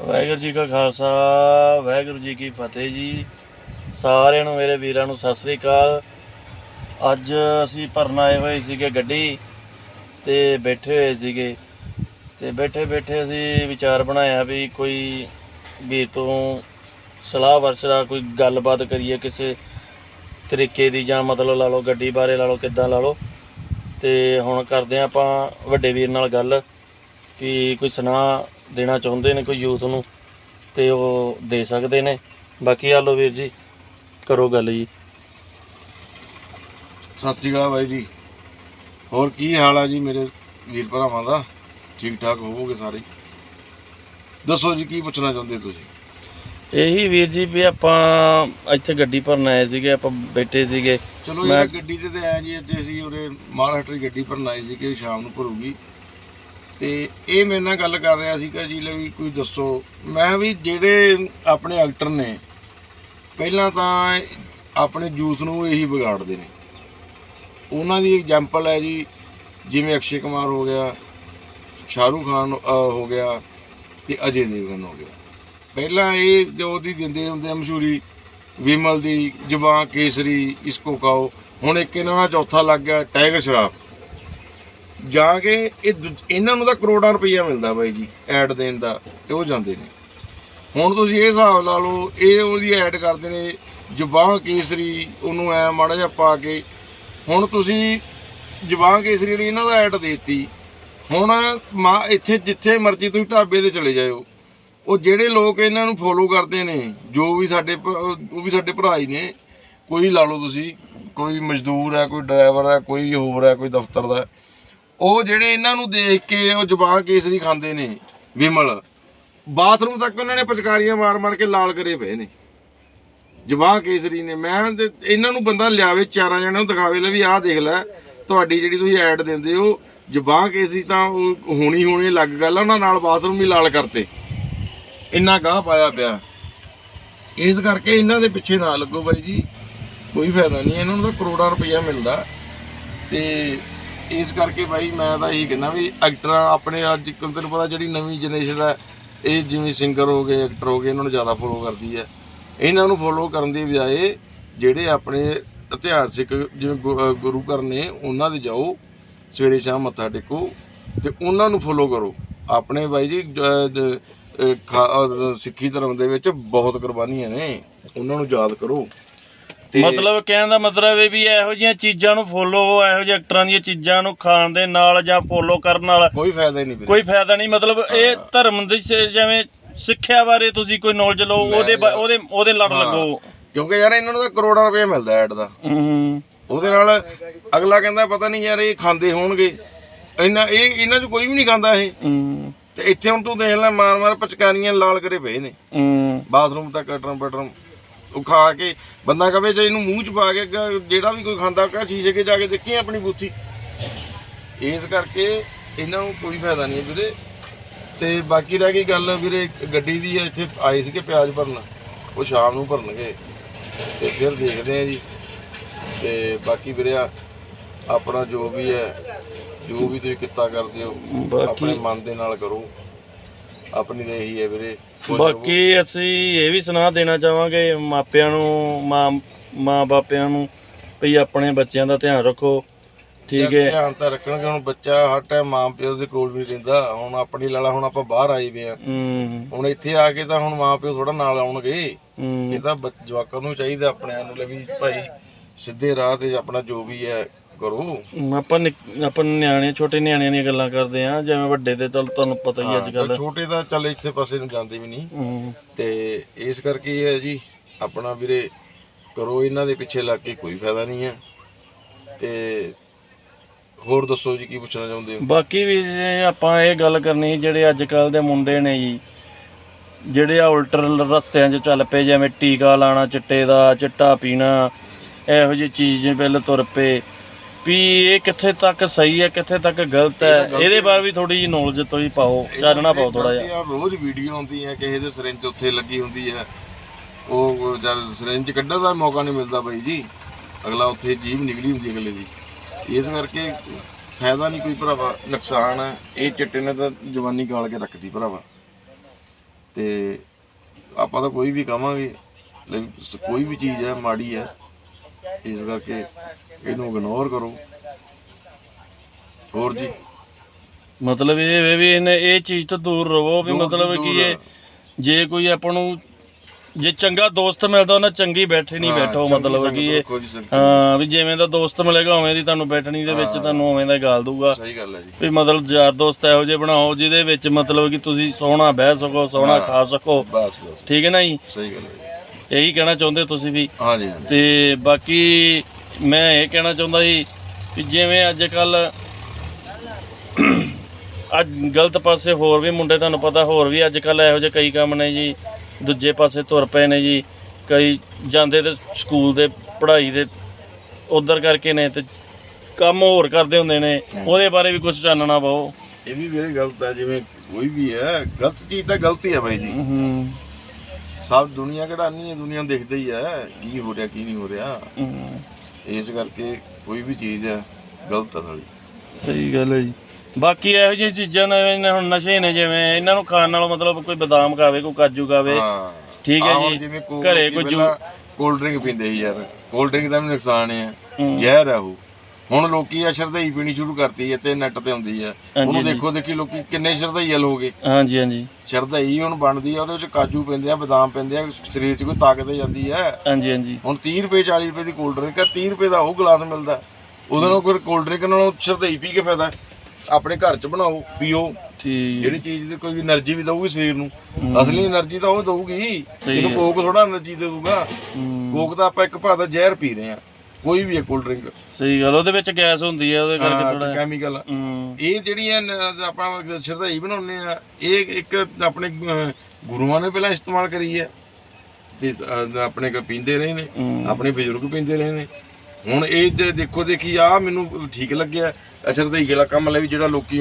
ਵਾਹਿਗੁਰੂ ਜੀ ਕਾ ਖਾਲਸਾ, ਵਾਹਿਗੁਰੂ ਜੀ ਕੀ ਫਤਿਹ ਜੀ। ਸਾਰਿਆਂ ਨੂੰ, ਮੇਰੇ ਵੀਰਾਂ ਨੂੰ ਸਤਿ ਸ੍ਰੀ ਅਕਾਲ। ਅੱਜ ਅਸੀਂ ਭਰਨ ਆਏ ਹੋਏ ਸੀਗੇ ਗੱਡੀ ਤੇ ਬੈਠੇ ਹੋਏ ਸੀਗੇ। ਤੇ ਬੈਠੇ ਬੈਠੇ ਅਸੀਂ ਵਿਚਾਰ ਬਣਾਇਆ ਵੀ ਕੋਈ ਵੀਰ ਤੋਂ ਸਲਾਹ ਵਰਸਰਾ ਕੋਈ ਗੱਲਬਾਤ ਕਰੀਏ ਕਿਸੇ ਤਰੀਕੇ ਦੀ ਜਾਂ ਮਤਲਬ ਲਾ ਲਓ ਗੱਡੀ ਬਾਰੇ ਲਾ ਲਓ, ਕਿੱਦਾਂ ਲਾ ਲਓ। ਤੇ ਹੁਣ ਕਰਦੇ ਹਾਂ ਆਪਾਂ ਵੱਡੇ ਵੀਰ ਨਾਲ ਗੱਲ ਕਿ ਕੋਈ ਸੁਣਾ ਦੇਣਾ ਚਾਹੁੰਦੇ ਨੇ ਕੋਈ ਯੂਥ ਨੂੰ ਤੇ ਉਹ ਦੇ ਸਕਦੇ ਨੇ। ਬਾਕੀ ਆ ਲਓ ਵੀਰ ਜੀ ਕਰੋ ਗੱਲ ਜੀ। ਸਤਿ ਸ਼੍ਰੀ ਅਕਾਲ ਬਾਈ ਜੀ। ਹੋਰ ਕੀ ਹਾਲ ਆ ਜੀ ਮੇਰੇ ਵੀਰ ਭਰਾਵਾਂ ਦਾ? ਠੀਕ ਠਾਕ ਹੋਵੋਗੇ ਸਾਰੇ? ਦੱਸੋ ਜੀ ਕੀ ਪੁੱਛਣਾ ਚਾਹੁੰਦੇ ਤੁਸੀਂ? ਇਹੀ ਵੀਰ ਜੀ ਵੀ ਆਪਾਂ ਇੱਥੇ ਗੱਡੀ ਭਰਨ ਆਏ ਸੀਗੇ ਆਪਾਂ ਬੈਠੇ ਸੀਗੇ। ਚਲੋ ਮੈਂ- ਇਹ ਗੱਡੀ ਤੇ ਤੇ ਆਇਆ ਜੀ ਅੱਜ ਅਸੀਂ ਉਰੇ ਮਹਾਰਾਸ਼ਟਰੀ ਗੱਡੀ ਭਰਨ ਆਏ ਸੀ ਕਿ ਸ਼ਾਮ ਨੂੰ ਭਰੂਗੀ। ਤੇ ਇਹ ਮੇਰੇ ਨਾਲ ਗੱਲ ਕਰ ਰਿਹਾ ਸੀਗਾ ਜੀ, ਲੈ ਵੀ ਕੋਈ ਦੱਸੋ। ਮੈਂ ਵੀ ਜਿਹੜੇ ਆਪਣੇ ਐਕਟਰ ਨੇ, ਪਹਿਲਾਂ ਤਾਂ ਆਪਣੇ ਜੂਥ ਨੂੰ ਇਹੀ ਵਿਗਾੜਦੇ ਨੇ। ਉਹਨਾਂ ਦੀ ਐਗਜ਼ਾਮਪਲ ਹੈ ਜੀ, ਜਿਵੇਂ ਅਕਸ਼ੇ ਕੁਮਾਰ ਹੋ ਗਿਆ, ਸ਼ਾਹਰੂਖ ਖਾਨ ਹੋ ਗਿਆ ਤੇ ਅਜੇ ਦੇਵਗਨ ਹੋ ਗਿਆ। ਪਹਿਲਾਂ ਇਹ ਜੋ ਉਹਦੀ ਦਿੰਦੇ ਹੁੰਦੇ ਆ ਮਸ਼ਹੂਰੀ, ਵਿਮਲ ਦੀ ਜਵਾਂ ਕੇਸਰੀ, ਇਸਕੋ ਖਾਓ। ਹੁਣ ਇੱਕ ਇਹਨਾਂ ਦਾ ਚੌਥਾ ਲੱਗ ਗਿਆ, ਟਾਈਗਰ ਸ਼ਰਾਫ। ਜਾ ਕੇ ਇਹ ਦੂਜ- ਇਹਨਾਂ ਨੂੰ ਤਾਂ ਕਰੋੜਾਂ ਰੁਪਈਆ ਮਿਲਦਾ ਬਾਈ ਜੀ ਐਡ ਦੇਣ ਦਾ, ਤੇ ਉਹ ਜਾਂਦੇ ਨੇ। ਹੁਣ ਤੁਸੀਂ ਇਹ ਹਿਸਾਬ ਲਾ ਲਓ, ਇਹ ਉਹਦੀ ਐਡ ਕਰਦੇ ਨੇ ਜਵਾਂ ਕੇਸਰੀ, ਉਹਨੂੰ ਐ ਮਾੜਾ ਜਿਹਾ ਪਾ ਕੇ, ਹੁਣ ਤੁਸੀਂ ਜਵਾਂ ਕੇਸਰੀ ਨੇ ਇਹਨਾਂ ਦਾ ਐਡ ਦੇਤੀ। ਹੁਣ ਮਾ ਇੱਥੇ ਜਿੱਥੇ ਮਰਜ਼ੀ ਤੁਸੀਂ ਢਾਬੇ ਤੇ ਚਲੇ ਜਾਇਓ, ਉਹ ਜਿਹੜੇ ਲੋਕ ਇਹਨਾਂ ਨੂੰ ਫੋਲੋ ਕਰਦੇ ਨੇ, ਜੋ ਵੀ ਸਾਡੇ ਉਹ ਵੀ ਸਾਡੇ ਭਰਾ ਹੀ ਨੇ, ਕੋਈ ਲਾ ਲਓ ਤੁਸੀਂ, ਕੋਈ ਮਜ਼ਦੂਰ ਹੈ, ਕੋਈ ਡਰਾਈਵਰ ਹੈ, ਕੋਈ ਹੋਰ ਹੈ, ਕੋਈ ਦਫ਼ਤਰ ਦਾ ਉਹ ਜਿਹੜੇ ਇਹਨਾਂ ਨੂੰ ਦੇਖ ਕੇ ਉਹ ਜਵਾਨ ਕੇਸਰੀ ਖਾਂਦੇ ਨੇ ਵਿਮਲ। ਬਾਥਰੂਮ ਤੱਕ ਉਹਨਾਂ ਨੇ ਪਚਕਾਰੀਆਂ ਮਾਰ ਮਾਰ ਕੇ ਲਾਲ ਕਰੇ ਪਏ ਨੇ। ਜਵਾਨ ਕੇਸਰੀ ਨੇ। ਮੈਂ ਤੇ ਇਹਨਾਂ ਨੂੰ ਬੰਦਾ ਲਿਆਵੇ ਚਾਰਾਂ ਜਣਿਆਂ ਨੂੰ ਦਿਖਾਵੇ ਲੈ ਵੀ ਆਹ ਦੇਖ ਲੈ ਤੁਹਾਡੀ ਜਿਹੜੀ ਤੁਸੀਂ ਐਡ ਦਿੰਦੇ ਹੋ ਜਵਾਨ ਕੇਸਰੀ ਤਾਂ ਉਹ ਹੋਣੀ ਹੋਣੀ ਲੱਗ ਗੱਲ ਆ, ਉਹਨਾਂ ਨਾਲ ਬਾਥਰੂਮ ਵੀ ਲਾਲ ਕਰਤੇ। ਇੰਨਾ ਗਾਹ ਪਾਇਆ ਪਿਆ। ਇਸ ਕਰਕੇ ਇਹਨਾਂ ਦੇ ਪਿੱਛੇ ਨਾ ਲੱਗੋ ਬਾਈ ਜੀ। ਕੋਈ ਫਾਇਦਾ ਨਹੀਂ ਇਹਨਾਂ ਨੂੰ ਤਾਂ ਕਰੋੜਾਂ ਰੁਪਈਆ ਮਿਲਦਾ। ਤੇ ਇਸ ਕਰਕੇ ਬਾਈ ਮੈਂ ਤਾਂ ਇਹੀ ਕਹਿੰਦਾ ਵੀ ਐਕਟਰਾਂ ਆਪਣੇ ਅੱਜ ਕੱਲ੍ਹ ਤੈਨੂੰ ਪਤਾ ਜਿਹੜੀ ਨਵੀਂ ਜਨਰੇਸ਼ਨ ਹੈ, ਇਹ ਜਿਵੇਂ ਸਿੰਗਰ ਹੋ ਗਏ ਐਕਟਰ ਹੋ ਗਏ, ਇਹਨਾਂ ਨੂੰ ਜ਼ਿਆਦਾ ਫੋਲੋ ਕਰਦੀ ਹੈ। ਇਹਨਾਂ ਨੂੰ ਫੋਲੋ ਕਰਨ ਦੀ ਬਜਾਏ ਜਿਹੜੇ ਆਪਣੇ ਇਤਿਹਾਸਿਕ ਜਿਵੇਂ ਗੁ- ਗੁਰੂ ਘਰ ਨੇ, ਉਹਨਾਂ ਦੇ ਜਾਓ, ਸਵੇਰੇ ਸ਼ਾਮ ਮੱਥਾ ਟੇਕੋ ਤੇ ਉਹਨਾਂ ਨੂੰ ਫੋਲੋ ਕਰੋ। ਆਪਣੇ ਬਾਈ ਜੀ ਖਾ- ਸਿੱਖੀ ਧਰਮ ਦੇ ਵਿੱਚ ਬਹੁਤ ਕੁਰਬਾਨੀਆਂ ਨੇ, ਉਹਨਾਂ ਨੂੰ ਯਾਦ ਕਰੋ। ਤੇ ਮਤਲਬ ਕਹਿਣ ਦਾ ਮਤਲਬ ਇਹ ਵੀ ਇਹੋ ਜਿਹੀਆਂ ਚੀਜ਼ਾਂ ਨੂੰ ਫੋਲੋ ਇਹੋ ਜਿਹੇ ਐਕਟਰਾਂ ਦੀਆਂ ਚੀਜ਼ਾਂ ਨੂੰ ਖਾਣ ਦੇ ਨਾਲ ਜਾਂ ਫੋਲੋ ਕਰਨ ਨਾਲ ਕੋਈ ਫਾਇਦਾ ਹੀ ਨਹੀਂ ਵੀਰੇ। ਕੋਈ ਫਾਇਦਾ ਨਹੀਂ ਮਤਲਬ ਇਹ ਧਰਮ ਦੀ ਸ- ਜਿਵੇਂ ਸਿੱਖਿਆ ਬਾਰੇ ਤੁਸੀਂ ਕੋਈ ਨੌਲੇਜ ਲਓ ਉਹਦੇ ਬਾ- ਉਹਦੇ ਉਹਦੇ ਲੜ ਲੱਗੋ। ਕਿਉਂਕਿ ਯਾਰ ਇਹਨਾਂ ਨੂੰ ਤਾਂ ਕਰੋੜਾਂ ਰੁਪਏ ਮਿਲਦਾ ਐਡ ਦਾ। ਹੂੰ। ਉਹਦੇ ਨਾਲ ਅਗਲਾ ਕਹਿੰਦਾ ਪਤਾ ਨਹੀਂ ਯਾਰ ਇਹ ਖਾਂਦੇ ਹੋਣਗੇ। ਇਹਨਾਂ ਇਹ ਇਹਨਾਂ 'ਚ ਕੋਈ ਵੀ ਨਹੀਂ ਖਾਂਦਾ ਇਹ। ਹੂੰ। ਤੇ ਇੱਥੇ ਹੁਣ ਤੂੰ ਦੇਖ ਲੈ ਮਾਰ ਮਾਰ ਪਚਕਾਰੀਆਂ ਲਾਲ ਕਰੇ ਪਏ ਨੇ। ਹੂੰ। ਬਾਥਰੂਮ ਤੱਕ ਕਟਰਮ ਪਟਰਮ ਉਹ ਖਾ ਕੇ ਬੰਦਾ ਕਵੇ ਜੇ ਇਹਨੂੰ ਮੂੰਹ 'ਚ ਪਾ ਕੇ ਜਿਹੜਾ ਵੀ ਕੋਈ ਖਾਂਦਾ ਕਾ ਸ਼ੀਸ਼ੇ ਕੇ ਜਾ ਕੇ ਦੇਖੀ ਆਪਣੀ ਬੂਥੀ। ਇਸ ਕਰਕੇ ਇਹਨਾਂ ਨੂੰ ਕੋਈ ਫਾਇਦਾ ਨਹੀਂ ਹੈ ਵੀਰੇ। ਤੇ ਬਾਕੀ ਰਹਿ ਗਈ ਗੱਲ ਵੀਰੇ ਗੱਡੀ ਦੀ ਇੱਥੇ ਆਏ ਸੀਗੇ ਪਿਆਜ਼ ਭਰਨ। ਉਹ ਸ਼ਾਮ ਨੂੰ ਭਰਨਗੇ। ਤੇ ਫਿਰ ਦੇਖਦੇ ਆ ਜੀ। ਤੇ ਬਾਕੀ ਵੀਰੇ ਆਪਣਾ ਜੋ ਵੀ ਹੈ ਜੋ ਵੀ ਤੁਸੀਂ ਕਿੱਤਾ ਕਰਦੇ ਹੋ ਆਪਣੇ ਮਨ ਦੇ ਨਾਲ ਕਰੋ। ਆਪਣੀ ਤਾਂ ਇਹੀ ਹੈ ਵੀਰੇ। ਖੁਸ਼ ਰਹੋ। ਬਾਕੀ ਅਸੀਂ ਇਹ ਵੀ ਸੁਣਾ ਦੇਣਾ ਚਾਹਾਂਗੇ ਮਾਪਿਆਂ ਨੂੰ ਮਾਂ ਮਾਂ ਬਾਪਿਆਂ ਨੂੰ ਵੀ ਆਪਣੇ ਬੱਚਿਆਂ ਦਾ ਧਿਆਨ ਰੱਖੋ। ਠੀਕ ਹੈ। ਧਿਆਨ ਤਾਂ ਰੱਖਣਗੇ ਹੁਣ ਬੱਚਾ ਹਰ ਟਾਈਮ ਮਾਂ ਪਿਓ ਦੇ ਕੋਲ ਵੀ ਰਹਿੰਦਾ। ਹੁਣ ਆਪਣੀ ਲਾਲਾ ਹੁਣ ਆਪਾਂ ਬਾਹਰ ਆਏ ਵੇ ਆ ਹੂੰ। ਹੁਣ ਇੱਥੇ ਆ ਕੇ ਤਾਂ ਹੁਣ ਮਾਂ ਪਿਓ ਥੋੜਾ ਨਾਲ ਆਉਣਗੇ। ਇਹ ਤਾਂ ਬੱਚ- ਜਵਾਕਾਂ ਨੂੰ ਚਾਹੀਦਾ ਆਪਣਿਆਂ ਨੂੰ ਲੈ ਵੀ ਭਾਈ ਸਿੱਧੇ ਰਾਹ ਤੇ ਆਪਣਾ ਜੋ ਵੀ ਹੈ ਕਰੋ। ਆਪਾਂ ਆਪਾਂ ਨਿਆਣੇ ਛੋਟੇ ਨਿਆਣਿਆਂ ਦੀਆਂ ਗੱਲਾਂ ਕਰਦੇ ਆ ਜਿਵੇਂ ਵੱਡੇ ਤੇ ਚਲ ਤੁਹਾਨੂੰ ਪਤਾ ਹੀ ਅੱਜ ਕੱਲ ਛੋਟੇ ਤਾਂ ਚੱਲ ਇਸੇ ਪਾਸੇ ਨੂੰ ਜਾਂਦੇ ਵੀ ਨਹੀਂ। ਤੇ ਇਸ ਕਰਕੇ ਇਹ ਹੈ ਜੀ ਆਪਣਾ ਵੀਰੇ ਕਰੋ ਇਹਨਾਂ ਦੇ ਪਿੱਛੇ ਲੱਗ ਕੇ ਕੋਈ ਫਾਇਦਾ ਨਹੀਂ ਹੈ। ਤੇ ਹੋਰ ਦੱਸੋ ਜੀ ਕੀ ਪੁੱਛਣਾ ਚਾਹੁੰਦੇ ਹੋ? ਬਾਕੀ ਵੀ ਆਪਾਂ ਇਹ ਗੱਲ ਕਰਨੀ ਜਿਹੜੇ ਅੱਜ ਕੱਲ ਦੇ ਮੁੰਡੇ ਨੇ ਜੀ ਜਿਹੜੇ ਆ ਉਲਟਰ ਰਸਤਿਆਂ 'ਚ ਚੱਲ ਪਏ ਜਿਵੇਂ ਟੀਕਾ ਲਾਣਾ ਚਿੱਟੇ ਦਾ ਚਿੱਟਾ ਪੀਣਾ ਇਹੋ ਜਿਹੀ ਚੀਜ਼ ਪਹਿਲੇ ਤੁਰ ਪਏ ਵੀ ਇਹ ਕਿੱਥੇ ਤੱਕ ਸਹੀ ਹੈ ਕਿੱਥੇ ਤੱਕ ਗਲਤ ਹੈ ਇਹਦੇ ਬਾਰੇ ਵੀ ਥੋੜੀ ਜਿਹੀ ਨੌਲੇਜ ਤੁਸੀਂ ਪਾਓ ਚਾਨਣਾ ਪਾਓ ਥੋੜਾ ਜਿਹਾ ਰੋਜ਼ ਵੀਡੀਓ ਆਉਂਦੀ ਹੈ ਕਿਸੇ ਦੇ ਸਿਰਿੰਜ ਉੱਥੇ ਲੱਗੀ ਹੁੰਦੀ ਹੈ। ਉਹ ਜਦ ਸਿਰਿੰਜ ਕੱਢਣ ਦਾ ਮੌਕਾ ਨਹੀਂ ਮਿਲਦਾ ਬਾਈ ਜੀ ਅਗਲਾ ਉੱਥੇ ਜੀਭ ਨਿਕਲੀ ਹੁੰਦੀ ਅਗਲੇ ਦੀ। ਇਸ ਕਰਕੇ ਫਾਇਦਾ ਨਹੀਂ ਕੋਈ ਭਰਾਵਾ ਨੁਕਸਾਨ ਹੈ। ਇਹ ਚਿੱਟੇ ਨੇ ਤਾਂ ਜਵਾਨੀ ਗਾਲ ਕੇ ਰੱਖਦੀ ਭਰਾਵਾ। ਤੇ ਆਪਾਂ ਤਾਂ ਕੋਈ ਵੀ ਕਵਾਂਗੇ ਸ- ਕੋਈ ਵੀ ਚੀਜ਼ ਹੈ ਮਾੜੀ ਹੈ ਇਸ ਕਰਕੇ ਇਹਨੂੰ ਇਗਨੋਰ ਕਰੋ। ਹੋਰ ਜੀ? ਮਤਲਬ ਇਹ ਵੇ ਵੀ ਇਹਨੇ ਇਹ ਚੀਜ਼ ਤੋਂ ਦੂਰ ਰਹੋ ਵੀ ਦੂਰ ਮਤਲਬ ਕਿ ਦੂਰ ਇਹ ਜੇ ਕੋਈ ਆਪਾਂ ਨੂੰ ਜੇ ਚੰਗਾ ਦੋਸਤ ਮਿਲਦਾ ਉਹਨਾਂ ਚੰਗੀ ਬੈਠੇ ਨਹੀਂ ਹਾਂ, ਬੈਠੋ ਚੰਗੀ ਮਤਲਬ ਸੰਗਤ ਕਿ ਇਹ ਰੱਖੋ ਜੀ ਸੰਗਤ। ਹਾਂ ਵੀ ਜਿਵੇਂ ਦਾ ਦੋਸਤ ਮਿਲੇਗਾ ਉਵੇਂ ਦੀ ਤੁਹਾਨੂੰ ਬੈਠਣੀ ਦੇ ਵਿੱਚ ਤੁਹਾਨੂੰ ਉਵੇਂ ਦਾ ਗਾਲ ਦੂਗਾ ਸਹੀ ਗੱਲ ਹੈ ਜੀ। ਵੀ ਮਤਲਬ ਯਾਰ ਦੋਸਤ ਇਹੋ ਜਿਹੇ ਬਣਾਓ ਜਿਹਦੇ ਵਿੱਚ ਮਤਲਬ ਕਿ ਤੁਸੀਂ ਸੋਹਣਾ ਬਹਿ ਸਕੋ ਸੋਹਣਾ। ਖਾ ਸਕੋ। ਬਸ ਬਸ। ਠੀਕ ਹੈ ਨਾ ਜੀ? ਸਹੀ ਗੱਲ ਹੈ ਜੀ। ਇਹੀ ਕਹਿਣਾ ਚਾਹੁੰਦੇ ਤੁਸੀਂ ਵੀ। ਹਾਂਜੀ ਹਾਂਜੀ। ਤੇ ਬਾਕੀ ਮੈਂ ਇਹ ਕਹਿਣਾ ਚਾਹੁੰਦਾ ਸੀ ਕਿ ਜਿਵੇਂ ਅੱਜ ਕੱਲ ਅੱਜ ਗਲਤ ਪਾਸੇ ਹੋਰ ਵੀ ਮੁੰਡੇ ਤੁਹਾਨੂੰ ਪਤਾ ਹੋਰ ਵੀ ਅੱਜ ਕੱਲ ਇਹੋ ਜਿਹੇ ਕਈ ਕੰਮ ਨੇ ਜੀ ਦੂਜੇ ਪਾਸੇ ਤੁਰ ਪਏ ਨੇ ਜੀ ਕਈ ਜਾਂਦੇ ਤੇ ਸਕੂਲ ਦੇ ਪੜ੍ਹਾਈ ਦੇ ਉਧਰ ਕਰਕੇ ਨੇ ਤੇ ਕੰਮ ਹੋਰ ਕਰਦੇ ਹੁੰਦੇ ਨੇ ਉਹਦੇ ਬਾਰੇ ਵੀ ਕੁਝ ਚਾਨਣਾ ਪਾਓ। ਇਹ ਵੀ ਮੇਰੇ ਗਲਤ ਹੈ ਜਿਵੇਂ ਕੋਈ ਵੀ ਹੈ ਗਲਤ ਚੀਜ਼ ਤਾਂ ਗਲਤੀ ਹੈ ਬਾਈ ਜੀ। ਹੂੰ। ਸਭ ਦੁਨੀਆ ਕਢਾਣੀ ਹੈ? ਦੁਨੀਆ ਦੇਖਦੇ ਹੀ ਹੈ ਕੀ ਹੋ ਰਿਹਾ ਕੀ ਨਹੀਂ ਹੋ ਰਿਹਾ। ਇਸ ਕਰਕੇ ਕੋਈ ਵੀ ਚੀਜ਼ ਹੈ ਗਲਤ ਹੈ ਸਾਲੀ। ਸਹੀ ਗੱਲ ਹੈ ਜੀ। ਬਾਕੀ ਇਹੋ ਜਿਹੀਆਂ ਚੀਜ਼ਾਂ ਨੇ ਜਿਵੇਂ ਹੁਣ ਨਸ਼ੇ ਨੇ ਜਿਵੇਂ ਇਹਨਾਂ ਨੂੰ ਖਾਣ ਨਾਲੋਂ ਮਤਲਬ ਕੋਈ ਬਦਾਮ ਖਾਵੇ ਕੋਈ ਕਾਜੂ ਖਾਵੇ ਹਾਂ। ਠੀਕ ਹੈ ਆਹ ਹੁਣ ਜੀ। ਜਿਵੇਂ ਘਰੇ ਕੋਈ ਜੂ- ਕੋਲਡ ਡਰਿੰਕ ਪੀਂਦੇ ਸੀ ਯਾਰ। ਕੋਲਡ ਡਰਿੰਕ ਦਾ ਵੀ ਨੁਕਸਾਨ ਹੈ। ਹੂੰ। ਜ਼ਹਿਰ ਹੈ ਉਹ। ਹੁਣ ਲੋਕੀ ਆ ਸ਼ਰਧਾਈ ਪੀਣੀ ਸ਼ੁਰੂ ਕਰਤੀ ਹੈ ਤੇ ਨੈਟ ਤੇ ਆਉਂਦੀ ਹੈ। ਉਹਨੂੰ ਦੇਖੋ ਦੇਖੀ ਲੋਕੀ ਕਿੰਨੇ ਸ਼ਰਧਾਈਲ ਹੋ ਗਏ ਹਾਂਜੀ ਹਾਂਜੀ। ਸ਼ਰਧਾਈ ਹੁਣ ਬਣਦੀ ਆ ਉਹਦੇ ਵਿੱਚ ਕਾਜੂ ਪੈਂਦੇ ਆ ਬਦਾਮ ਪੈਂਦੇ ਆ ਸਰੀਰ 'ਚ ਕੋਈ ਤਾਕਤ ਜਾਂਦੀ ਹੈ। ਹਾਂਜੀ ਹਾਂਜੀ। ਹੁਣ 30 ਰੁਪਏ 40 ਰੁਪਏ ਦੀ ਕੋਲਡ ਡਰਿੰਕ ਆ 30 ਰੁਪਏ ਦਾ ਉਹ ਗਲਾਸ ਮਿਲਦਾ। ਉਹਦੇ ਨਾਲ ਕੋਈ ਕੋਲਡ ਡਰਿੰਕ ਨਾਲੋਂ ਸ਼ਰਧਾਈ ਪੀ ਕੇ ਫਾਇਦਾ। ਆਪਣੇ ਘਰ 'ਚ ਬਣਾਓ ਪੀਓ। ਠੀਕ। ਜਿਹੜੀ ਚੀਜ਼ ਦੀ ਕੋਈ એનર્ਜੀ ਵੀ ਦਊਗੀ ਸਰੀਰ ਨੂੰ। ਅਸਲੀ એનર્ਜੀ ਤਾਂ ਉਹ ਦਊਗੀ। ਇਹਨੂੰ ਕੋਕ ਥੋੜਾ એનર્ਜੀ ਦੇਊਗਾ। ਕੋਕ ਤਾਂ ਆਪਾਂ ਇੱਕ ਭਾਅ ਦਾ ਜ਼ਹਿਰ ਪੀ ਰਹੇ ਆ ਕੋਈ ਵੀ ਹੈ ਕੋਲਡ ਡਰਿੰਕ ਸਹੀ ਗੱਲ ਉਹਦੇ ਵਿੱਚ ਗੈਸ ਹੁੰਦੀ ਹੈ ਉਹਦੇ ਕਰਕੇ ਥੋੜਾ ਕੈਮੀਕਲ ਇਹ ਜਿਹੜੀਆਂ ਆਪਾਂ ਸ਼ਰਧਾਈ ਬਣਾਉਂਦੇ ਆ ਇਹ ਇੱਕ ਆਪਣੇ ਗੁਰੂਆਂ ਨੇ ਪਹਿਲਾਂ ਇਸਤੇਮਾਲ ਕਰੀ ਹੈ। ਤੇ ਆਪਣੇ ਕੋ ਪੀਂਦੇ ਰਹੇ ਨੇ। ਆਪਣੇ ਬਜ਼ੁਰਗ ਪੀਂਦੇ ਰਹੇ ਨੇ। ਹੁਣ ਇਹ ਦੇਖੋ ਦੇਖੀ ਆ ਮੈਨੂੰ ਠੀਕ ਲੱਗਿਆ ਅਸ਼ਰਧਾਈ ਵਾਲਾ ਕੰਮ ਲੈ ਵੀ ਜਿਹੜਾ ਲੋਕੀ